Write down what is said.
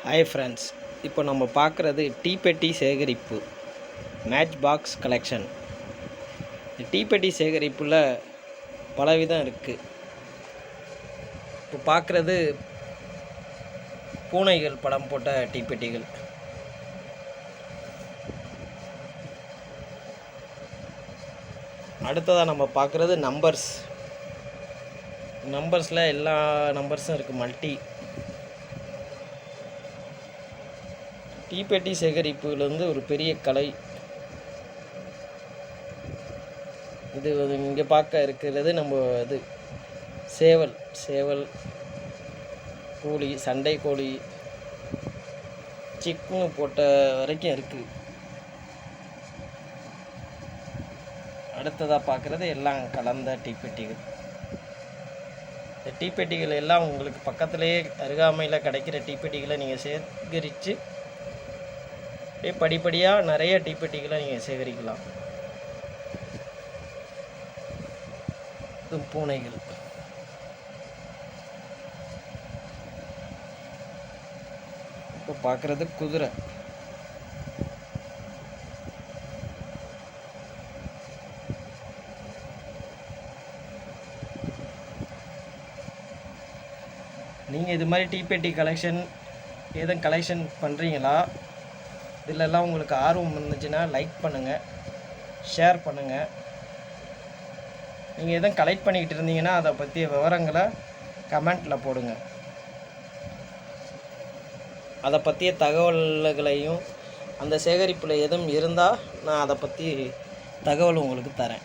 Hi friends இப்போ நம்ம பார்க்குறது டீப்பெட்டி சேகரிப்பு மேட்ச் பாக்ஸ் கலெக்ஷன் டீப்பெட்டி சேகரிப்பில் பலவிதம் இருக்குது இப்போ பார்க்குறது பூனைகள் படம் போட்ட டீப்பெட்டிகள் அடுத்ததாக நம்ம பார்க்குறது நம்பர்ஸ் நம்பர்ஸில் எல்லா நம்பர்ஸும் இருக்குது மல்டி தீப்பெட்டி சேகரிப்புலேருந்து ஒரு பெரிய கலை. இது இங்கே பார்க்க இருக்கிறது நம்ம இது சேவல் சேவல் கோழி சண்டை கோழி சிக்குன்னு போட்ட வரைக்கும் இருக்குது அடுத்ததாக பார்க்குறது எல்லாம் கலந்த டீப்பெட்டிகள் இந்த டீப்பெட்டிகள் எல்லாம் உங்களுக்கு பக்கத்துலேயே அருகாமையில் கிடைக்கிற டீப்பெட்டிகளை நீங்கள் சேகரித்து அப்படியே படிப்படியாக நிறைய டீப்பெட்டிகளை நீங்கள் சேகரிக்கலாம். பூனைகள். இப்போ பார்க்குறது குதிரை. நீங்கள் இது மாதிரி டிபெட்டி கலெக்ஷன் எதுவும் கலெக்ஷன் பண்ணுறீங்களா இதிலெல்லாம் உங்களுக்கு ஆர்வம் இருந்துச்சுன்னா லைக் பண்ணுங்கள் ஷேர் பண்ணுங்கள் நீங்கள் எதுவும் கலெக்ட் பண்ணிக்கிட்டு இருந்தீங்கன்னா அதை பற்றிய விவரங்களை கமெண்ட்டில் போடுங்க. அதை பற்றிய தகவல்களையும் அந்த சேகரிப்பில் எதுவும் இருந்தால் நான் அதை பற்றி தகவல் உங்களுக்கு தரேன்.